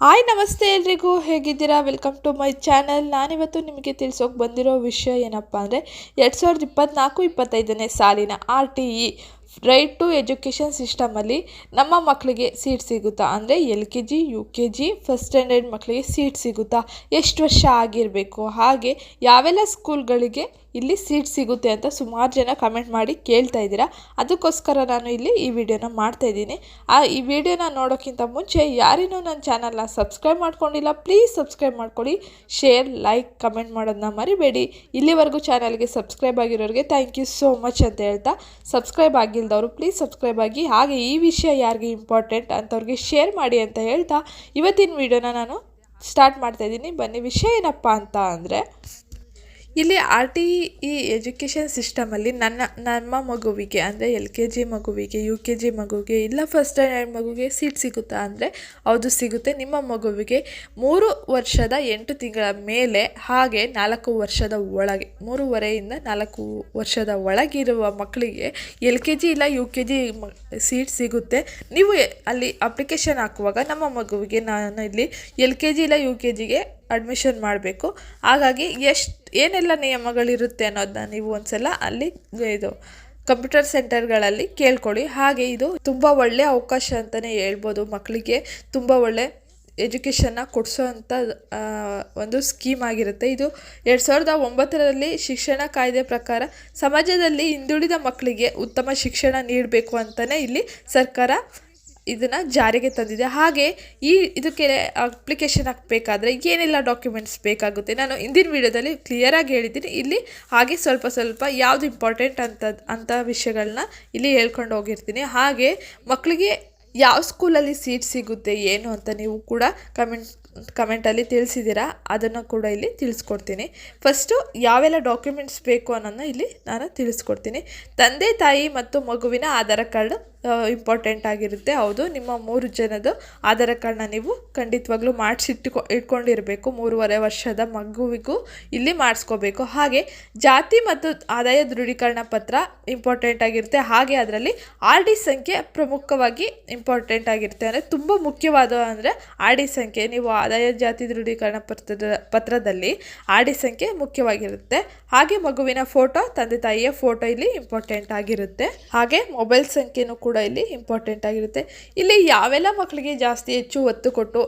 Hi, ನಮಸ್ತೆ ಎಲ್ರಿಗೂ. ಹೇಗಿದ್ದೀರಾ? ವೆಲ್ಕಮ್ ಟು ಮೈ ಚಾನಲ್ ನಾನಿವತ್ತು ನಿಮಗೆ ತಿಳಿಸೋಕೆ ಬಂದಿರೋ ವಿಷಯ ಏನಪ್ಪ ಅಂದರೆ ಎರಡು ಸಾವಿರದ ಇಪ್ಪತ್ತ್ನಾಲ್ಕು ಇಪ್ಪತ್ತೈದನೇ ಸಾಲಿನ R T E right to education ಸಿಸ್ಟಮಲ್ಲಿ ನಮ್ಮ ಮಕ್ಕಳಿಗೆ ಸೀಟ್ ಸಿಗುತ್ತಾ? ಅಂದರೆ L K G, U K G first standard ಮಕ್ಕಳಿಗೆ ಸೀಟ್ ಸಿಗುತ್ತಾ? ಎಷ್ಟು ವರ್ಷ ಆಗಿರಬೇಕು? ಹಾಗೆ ಯಾವೆಲ್ಲ ಸ್ಕೂಲ್ಗಳಿಗೆ ಇಲ್ಲಿ ಸೀಟ್ ಸಿಗುತ್ತೆ ಅಂತ ಸುಮಾರು ಜನ ಕಮೆಂಟ್ ಮಾಡಿ ಕೇಳ್ತಾ ಇದ್ದೀರಾ? ಅದಕ್ಕೋಸ್ಕರ ನಾನು ಇಲ್ಲಿ ಈ ವಿಡಿಯೋನ ಮಾಡ್ತಾ ಇದ್ದೀನಿ. ಆ ಈ ವಿಡಿಯೋನ ನೋಡೋಕ್ಕಿಂತ ಮುಂಚೆ ಯಾರಿನೂ ನನ್ನ ಚಾನಲ್ನ ಸಬ್ಸ್ಕ್ರೈಬ್ ಮಾಡ್ಕೊಂಡಿಲ್ಲ ಪ್ಲೀಸ್ ಸಬ್ಸ್ಕ್ರೈಬ್ ಮಾಡ್ಕೊಳ್ಳಿ. ಶೇರ್ ಲೈಕ್ ಕಮೆಂಟ್ ಮಾಡೋದನ್ನ ಮರಿಬೇಡಿ. ಇಲ್ಲಿವರೆಗೂ ಚಾನಲ್ಗೆ ಸಬ್ಸ್ಕ್ರೈಬ್ ಆಗಿರೋರಿಗೆ ಥ್ಯಾಂಕ್ ಯು ಸೋ ಮಚ್ ಅಂತ ಹೇಳ್ತಾ ಸಬ್ಸ್ಕ್ರೈಬ್ ಆಗಿಲ್ದವರು ಪ್ಲೀಸ್ ಸಬ್ಸ್ಕ್ರೈಬ್ ಆಗಿ. ಹಾಗೆ ಈ ವಿಷಯ ಯಾರಿಗೆ ಇಂಪಾರ್ಟೆಂಟ್ ಅಂಥವ್ರಿಗೆ ಶೇರ್ ಮಾಡಿ ಅಂತ ಹೇಳ್ತಾ ಇವತ್ತಿನ ವಿಡಿಯೋನ ನಾನು ಸ್ಟಾರ್ಟ್ ಮಾಡ್ತಾಯಿದ್ದೀನಿ ಬನ್ನಿ ವಿಷಯ ಏನಪ್ಪ ಅಂತ ಅಂದರೆ ಇಲ್ಲಿ ಆರ್ ಟಿ ಇ ಎಜುಕೇಷನ್ ಸಿಸ್ಟಮಲ್ಲಿ ನನ್ನ, ನಮ್ಮ ಮಗುವಿಗೆ ಅಂದರೆ ಎಲ್ ಕೆ ಜಿ ಮಗುವಿಗೆ, ಯು ಕೆ ಜಿ ಮಗುವಿಗೆ ಇಲ್ಲ ಫಸ್ಟ್ ಸ್ಟ್ಯಾಂಡರ್ಡ್ ಮಗುವಿಗೆ ಸೀಟ್ ಸಿಗುತ್ತಾ ಅಂದರೆ ಹೌದು ಸಿಗುತ್ತೆ. ನಿಮ್ಮ ಮಗುವಿಗೆ ಮೂರು ವರ್ಷದ ಎಂಟು ತಿಂಗಳ ಮೇಲೆ ಹಾಗೆ ನಾಲ್ಕು ವರ್ಷದ ಒಳಗೆ, ಮೂರುವರೆಯಿಂದ ನಾಲ್ಕು ವರ್ಷದ ಒಳಗಿರುವ ಮಕ್ಕಳಿಗೆ ಎಲ್ ಕೆ ಜಿ ಇಲ್ಲ ಯು ಕೆ ಜಿ ಮ, ಸೀಟ್ ಸಿಗುತ್ತೆ. ನೀವು ಅಲ್ಲಿ ಅಪ್ಲಿಕೇಶನ್ ಹಾಕುವಾಗ ನಮ್ಮ ಮಗುವಿಗೆ ನಾನು ಇಲ್ಲಿ ಎಲ್ ಕೆ ಜಿ ಇಲ್ಲ ಯು ಕೆ ಜಿಗೆ ಅಡ್ಮಿಷನ್ ಮಾಡಬೇಕು. ಹಾಗಾಗಿ ಎಷ್ಟು, ಏನೆಲ್ಲ ನಿಯಮಗಳಿರುತ್ತೆ ಅನ್ನೋದನ್ನ ನೀವು ಒಂದ್ಸಲ ಅಲ್ಲಿ ಇದು ಕಂಪ್ಯೂಟರ್ ಸೆಂಟರ್ಗಳಲ್ಲಿ ಕೇಳ್ಕೊಳ್ಳಿ. ಹಾಗೆ ಇದು ತುಂಬ ಒಳ್ಳೆ ಅವಕಾಶ ಅಂತಲೇ ಹೇಳ್ಬೋದು. ಮಕ್ಕಳಿಗೆ ತುಂಬ ಒಳ್ಳೆ ಎಜುಕೇಷನ್ನ ಕೊಡಿಸೋವಂಥ ಒಂದು ಸ್ಕೀಮ್ ಆಗಿರುತ್ತೆ. ಇದು ಎರಡು ಸಾವಿರದ ಒಂಬತ್ತರಲ್ಲಿ ಶಿಕ್ಷಣ ಕಾಯ್ದೆ ಪ್ರಕಾರ ಸಮಾಜದಲ್ಲಿ ಹಿಂದುಳಿದ ಮಕ್ಕಳಿಗೆ ಉತ್ತಮ ಶಿಕ್ಷಣ ನೀಡಬೇಕು ಅಂತಲೇ ಇಲ್ಲಿ ಸರ್ಕಾರ ಇದನ್ನು ಜಾರಿಗೆ ತಂದಿದೆ. ಹಾಗೆ ಈ ಇದಕ್ಕೆ ಅಪ್ಲಿಕೇಶನ್ ಹಾಕಬೇಕಾದ್ರೆ ಏನೆಲ್ಲ ಡಾಕ್ಯುಮೆಂಟ್ಸ್ ಬೇಕಾಗುತ್ತೆ ನಾನು ಹಿಂದಿನ ವೀಡಿಯೋದಲ್ಲಿ ಕ್ಲಿಯರಾಗಿ ಹೇಳಿದ್ದೀನಿ. ಇಲ್ಲಿ ಹಾಗೆ ಸ್ವಲ್ಪ ಸ್ವಲ್ಪ ಯಾವುದು ಇಂಪಾರ್ಟೆಂಟ್ ಅಂತ ಅಂಥ ವಿಷಯಗಳನ್ನ ಇಲ್ಲಿ ಹೇಳ್ಕೊಂಡು ಹೋಗಿರ್ತೀನಿ. ಹಾಗೆ ಮಕ್ಕಳಿಗೆ ಯಾವ ಸ್ಕೂಲಲ್ಲಿ ಸೀಟ್ ಸಿಗುತ್ತೆ, ಏನು ಅಂತ ನೀವು ಕೂಡ ಕಮೆಂಟ್ ಕಮೆಂಟಲ್ಲಿ ತಿಳಿಸಿದ್ದೀರಾ, ಅದನ್ನು ಕೂಡ ಇಲ್ಲಿ ತಿಳಿಸ್ಕೊಡ್ತೀನಿ. ಫಸ್ಟು ಯಾವೆಲ್ಲ ಡಾಕ್ಯುಮೆಂಟ್ಸ್ ಬೇಕು ಅನ್ನೋದನ್ನ ಇಲ್ಲಿ ನಾನು ತಿಳಿಸ್ಕೊಡ್ತೀನಿ. ತಂದೆ, ತಾಯಿ ಮತ್ತು ಮಗುವಿನ ಆಧಾರ್ ಕಾರ್ಡ್ ಇಂಪಾರ್ಟೆಂಟ್ ಆಗಿರುತ್ತೆ. ಹೌದು, ನಿಮ್ಮ ಮೂರು ಜನದ ಆಧಾರ್ ಕಾರ್ಡ್ನ ನೀವು ಖಂಡಿತವಾಗ್ಲೂ ಮಾಡಿಸಿಟ್ಕೊ, ಇಟ್ಕೊಂಡಿರಬೇಕು. ಮೂರುವರೆ ವರ್ಷದ ಮಗುವಿಗೂ ಇಲ್ಲಿ ಮಾಡಿಸ್ಕೋಬೇಕು. ಹಾಗೆ ಜಾತಿ ಮತ್ತು ಆದಾಯ ದೃಢೀಕರಣ ಪತ್ರ ಇಂಪಾರ್ಟೆಂಟ್ ಆಗಿರುತ್ತೆ. ಹಾಗೆ ಅದರಲ್ಲಿ ಆರ್ ಡಿ ಸಂಖ್ಯೆ ಪ್ರಮುಖವಾಗಿ ಇಂಪಾರ್ಟೆಂಟ್ ಆಗಿರುತ್ತೆ. ಅಂದರೆ ತುಂಬ ಮುಖ್ಯವಾದ ಅಂದರೆ ಆರ್ ಡಿ ಸಂಖ್ಯೆ. ನೀವು ಆದಾಯ ಜಾತಿ ದೃಢೀಕರಣ ಪತ್ರದ, ಪತ್ರದಲ್ಲಿ ಆಡಿ ಸಂಖ್ಯೆ ಮುಖ್ಯವಾಗಿರುತ್ತೆ. ಹಾಗೆ ಮಗುವಿನ ಫೋಟೋ ತಂದೆ ತಾಯಿಯ ಫೋಟೋ ಇಲ್ಲಿ ಇಂಪಾರ್ಟೆಂಟ್ ಆಗಿರುತ್ತೆ. ಹಾಗೆ ಮೊಬೈಲ್ ಸಂಖ್ಯೆನೂ ಕೂಡ ಇಲ್ಲಿ ಇಂಪಾರ್ಟೆಂಟ್ ಆಗಿರುತ್ತೆ. ಇಲ್ಲಿ ಯಾವೆಲ್ಲ ಮಕ್ಕಳಿಗೆ ಜಾಸ್ತಿ ಹೆಚ್ಚು ಒತ್ತು ಕೊಟ್ಟು,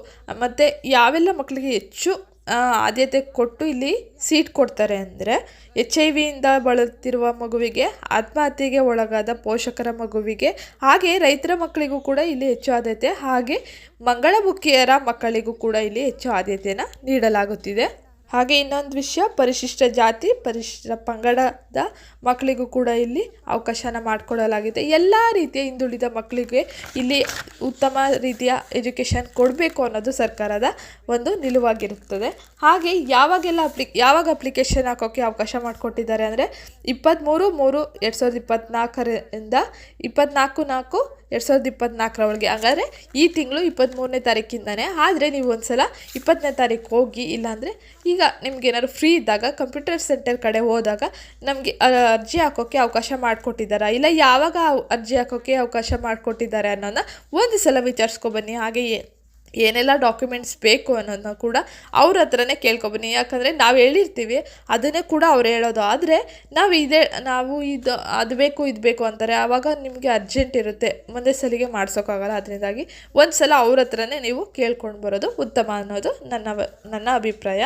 ಮತ್ತು ಯಾವೆಲ್ಲ ಮಕ್ಕಳಿಗೆ ಹೆಚ್ಚು ಆದ್ಯತೆ ಕೊಟ್ಟು ಇಲ್ಲಿ ಸೀಟ್ ಕೊಡ್ತಾರೆ ಅಂದರೆ ಎಚ್ ಐ ವಿಯಿಂದ ಬಳಲುತ್ತಿರುವ ಮಗುವಿಗೆ, ಆತ್ಮಹತ್ಯೆಗೆ ಒಳಗಾದ ಪೋಷಕರ ಮಗುವಿಗೆ, ಹಾಗೆ ರೈತರ ಮಕ್ಕಳಿಗೂ ಕೂಡ ಇಲ್ಲಿ ಹೆಚ್ಚು ಆದ್ಯತೆ, ಹಾಗೆ ಮಂಗಳಮುಖಿಯರ ಮಕ್ಕಳಿಗೂ ಕೂಡ ಇಲ್ಲಿ ಹೆಚ್ಚು ಆದ್ಯತೆಯನ್ನು ನೀಡಲಾಗುತ್ತಿದೆ. ಹಾಗೆ ಇನ್ನೊಂದು ವಿಷಯ, ಪರಿಶಿಷ್ಟ ಜಾತಿ, ಪರಿಶಿಷ್ಟ ಪಂಗಡದ ಮಕ್ಕಳಿಗೂ ಕೂಡ ಇಲ್ಲಿ ಅವಕಾಶನ ಮಾಡಿಕೊಡಲಾಗಿದೆ. ಎಲ್ಲ ರೀತಿಯ ಹಿಂದುಳಿದ ಮಕ್ಕಳಿಗೆ ಇಲ್ಲಿ ಉತ್ತಮ ರೀತಿಯ ಎಜುಕೇಷನ್ ಕೊಡಬೇಕು ಅನ್ನೋದು ಸರ್ಕಾರದ ಒಂದು ನಿಲುವಾಗಿರುತ್ತದೆ. ಹಾಗೆ ಯಾವಾಗೆಲ್ಲ ಅಪ್ಲಿ ಯಾವಾಗ ಅಪ್ಲಿಕೇಶನ್ ಹಾಕೋಕ್ಕೆ ಅವಕಾಶ ಮಾಡಿಕೊಟ್ಟಿದ್ದಾರೆ ಅಂದರೆ ಇಪ್ಪತ್ತ್ಮೂರು ಮೂರು, ಎರಡು ಸಾವಿರದ ಇಪ್ಪತ್ತ್ನಾಲ್ಕರಿಂದ ಇಪ್ಪತ್ತ್ನಾಲ್ಕು ನಾಲ್ಕು, ಎರಡು ಸಾವಿರದ ಇಪ್ಪತ್ತ್ನಾಲ್ಕರವರೆಗೆ ಹಾಗಾದರೆ ಈ ತಿಂಗಳು ಇಪ್ಪತ್ತ್ಮೂರನೇ ತಾರೀಕಿಂದನೇ. ಆದರೆ ನೀವು ಒಂದ್ಸಲ ಇಪ್ಪತ್ತನೇ ತಾರೀಕು ಹೋಗಿ, ಇಲ್ಲಾಂದರೆ ಈಗ ನಿಮ್ಗೆ ಏನಾದ್ರು ಫ್ರೀ ಇದ್ದಾಗ ಕಂಪ್ಯೂಟರ್ ಸೆಂಟರ್ ಕಡೆ ಹೋದಾಗ ನಮಗೆ ಅರ್ಜಿ ಹಾಕೋಕ್ಕೆ ಅವಕಾಶ ಮಾಡಿಕೊಟ್ಟಿದ್ದಾರಾ? ಇಲ್ಲ ಯಾವಾಗ ಅರ್ಜಿ ಹಾಕೋಕ್ಕೆ ಅವಕಾಶ ಮಾಡಿಕೊಟ್ಟಿದ್ದಾರೆ ಅನ್ನೋದನ್ನ ಒಂದು ಸಲ ವಿಚಾರಿಸ್ಕೊಬನ್ನಿ ಹಾಗೆ ಏನೆಲ್ಲ ಡಾಕ್ಯುಮೆಂಟ್ಸ್ ಬೇಕು ಅನ್ನೋದನ್ನ ಕೂಡ ಅವ್ರ ಹತ್ರನೇ ಕೇಳ್ಕೊಬನ್ನಿ ಯಾಕಂದರೆ ನಾವು ಹೇಳಿರ್ತೀವಿ, ಅದನ್ನೇ ಕೂಡ ಅವ್ರು ಹೇಳೋದು. ಆದರೆ ನಾವು ಇದೇ, ನಾವು ಇದು, ಅದು ಬೇಕು, ಇದು ಬೇಕು ಅಂತಾರೆ. ಆವಾಗ ನಿಮಗೆ ಅರ್ಜೆಂಟ್ ಇರುತ್ತೆ. ಮುಂದೆ ಸಲಿಗೆ ಮಾಡ್ಸೋಕ್ಕಾಗಲ್ಲ ಅದರಿಂದಾಗಿ ಒಂದು ಸಲ ಅವ್ರ ಹತ್ರನೇ ನೀವು ಕೇಳ್ಕೊಂಡು ಬರೋದು ಉತ್ತಮ ಅನ್ನೋದು ನನ್ನ ನನ್ನ ಅಭಿಪ್ರಾಯ.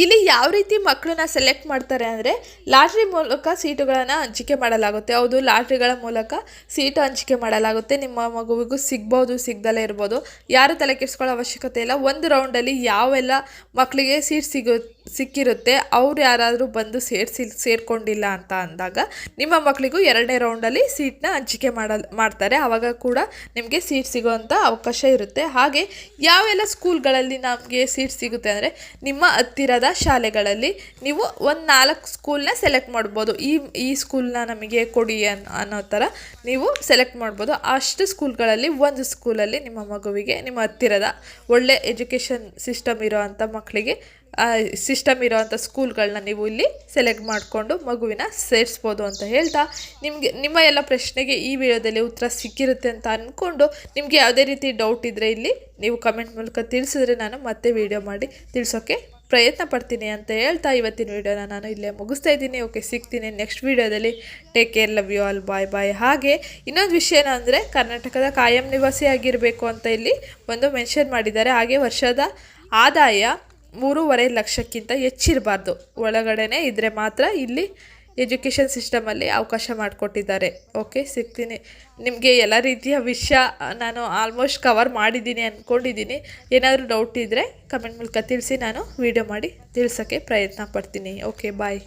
ಇಲ್ಲಿ ಯಾವ ರೀತಿ ಮಕ್ಕಳನ್ನ ಸೆಲೆಕ್ಟ್ ಮಾಡ್ತಾರೆ ಅಂದರೆ ಲಾಟ್ರಿ ಮೂಲಕ ಸೀಟುಗಳನ್ನು ಹಂಚಿಕೆ ಮಾಡಲಾಗುತ್ತೆ. ಹೌದು, ಲಾಟ್ರಿಗಳ ಮೂಲಕ ಸೀಟು ಹಂಚಿಕೆ ಮಾಡಲಾಗುತ್ತೆ. ನಿಮ್ಮ ಮಗುವಿಗೂ ಸಿಗ್ಬೋದು, ಸಿಗ್ದಲೇ ಇರ್ಬೋದು. ಯಾರು ತಲೆ ಕೆಡಿಸ್ಕೊಳ್ಳೋ ಅವಶ್ಯಕತೆ ಇಲ್ಲ. ಒಂದು ರೌಂಡಲ್ಲಿ ಯಾವೆಲ್ಲ ಮಕ್ಕಳಿಗೆ ಸೀಟ್ ಸಿಗು ಸಿಕ್ಕಿರುತ್ತೆ, ಅವ್ರು ಯಾರಾದರೂ ಬಂದು ಸೇರಿಸಿ, ಸೇರಿಕೊಂಡಿಲ್ಲ ಅಂತ ಅಂದಾಗ ನಿಮ್ಮ ಮಕ್ಕಳಿಗೂ ಎರಡನೇ ರೌಂಡಲ್ಲಿ ಸೀಟ್ನ ಹಂಚಿಕೆ ಮಾಡಲ್, ಮಾಡ್ತಾರೆ. ಆವಾಗ ಕೂಡ ನಿಮಗೆ ಸೀಟ್ ಸಿಗೋವಂಥ ಅವಕಾಶ ಇರುತ್ತೆ. ಹಾಗೆ ಯಾವೆಲ್ಲ ಸ್ಕೂಲ್ಗಳಲ್ಲಿ ನಮಗೆ ಸೀಟ್ ಸಿಗುತ್ತೆ ಅಂದರೆ ನಿಮ್ಮ ಹತ್ತಿರದ ಶಾಲೆಗಳಲ್ಲಿ ನೀವು ಒಂದು ನಾಲ್ಕು ಸ್ಕೂಲ್ನ ಸೆಲೆಕ್ಟ್ ಮಾಡ್ಬೋದು. ಈ ಈ ಸ್ಕೂಲ್ನ ನಮಗೆ ಕೊಡಿ ಅನ್, ಅನ್ನೋ ಥರ ನೀವು ಸೆಲೆಕ್ಟ್ ಮಾಡ್ಬೋದು. ಅಷ್ಟು ಸ್ಕೂಲ್ಗಳಲ್ಲಿ ಒಂದು ಸ್ಕೂಲಲ್ಲಿ ನಿಮ್ಮ ಮಗುವಿಗೆ ನಿಮ್ಮ ಹತ್ತಿರದ ಒಳ್ಳೆ ಎಜುಕೇಷನ್ ಸಿಸ್ಟಮ್ ಇರೋ ಅಂಥ ಮಕ್ಕಳಿಗೆ ಸಿಸ್ಟಮ್ ಇರೋವಂಥ ಸ್ಕೂಲ್ಗಳನ್ನ ನೀವು ಇಲ್ಲಿ ಸೆಲೆಕ್ಟ್ ಮಾಡಿಕೊಂಡು ಮಗುವಿನ ಸೇರಿಸ್ಬೋದು ಅಂತ ಹೇಳ್ತಾ, ನಿಮಗೆ, ನಿಮ್ಮ ಎಲ್ಲ ಪ್ರಶ್ನೆಗೆ ಈ ವಿಡಿಯೋದಲ್ಲಿ ಉತ್ತರ ಸಿಕ್ಕಿರುತ್ತೆ ಅಂತ ಅಂದ್ಕೊಂಡು ನಿಮಗೆ ಯಾವುದೇ ರೀತಿ ಡೌಟ್ ಇದ್ದರೆ ಇಲ್ಲಿ ನೀವು ಕಮೆಂಟ್ ಮೂಲಕ ತಿಳಿಸಿದ್ರೆ ನಾನು ಮತ್ತೆ ವಿಡಿಯೋ ಮಾಡಿ ತಿಳಿಸೋಕ್ಕೆ ಪ್ರಯತ್ನ ಪಡ್ತೀನಿ ಅಂತ ಹೇಳ್ತಾ ಇವತ್ತಿನ ವಿಡಿಯೋನ ನಾನು ಇಲ್ಲೇ ಮುಗಿಸ್ತಾ ಇದ್ದೀನಿ. ಓಕೆ ಸಿಗ್ತೀನಿ ನೆಕ್ಸ್ಟ್ ವಿಡಿಯೋದಲ್ಲಿ. Take care love you all bye bye ಹಾಗೆ ಇನ್ನೊಂದು ವಿಷಯ ಏನಂದರೆ ಕರ್ನಾಟಕದ ಕಾಯಂ ನಿವಾಸಿ ಆಗಿರಬೇಕು ಅಂತ ಇಲ್ಲಿ ಒಂದು ಮೆನ್ಷನ್ ಮಾಡಿದ್ದಾರೆ. ಹಾಗೆ ವರ್ಷದ ಆದಾಯ ಮೂರುವರೆ ಲಕ್ಷಕ್ಕಿಂತ ಹೆಚ್ಚಿರಬಾರ್ದು. ಒಳಗಡೆನೇ ಇದ್ದರೆ ಮಾತ್ರ ಇಲ್ಲಿ ಎಜುಕೇಷನ್ ಸಿಸ್ಟಮಲ್ಲಿ ಅವಕಾಶ ಮಾಡಿಕೊಟ್ಟಿದ್ದಾರೆ. ಓಕೆ, ಸಿಗ್ತೀನಿ. ನಿಮಗೆ ಎಲ್ಲ ರೀತಿಯ ವಿಷಯ ನಾನು ಆಲ್ಮೋಸ್ಟ್ ಕವರ್ ಮಾಡಿದ್ದೀನಿ ಅಂದ್ಕೊಂಡಿದ್ದೀನಿ ಏನಾದರೂ ಡೌಟ್ ಇದ್ದರೆ ಕಮೆಂಟ್ ಮೂಲಕ ತಿಳಿಸಿ, ನಾನು ವೀಡಿಯೋ ಮಾಡಿ ತಿಳ್ಸೋಕ್ಕೆ ಪ್ರಯತ್ನ ಪಡ್ತೀನಿ. Okay bye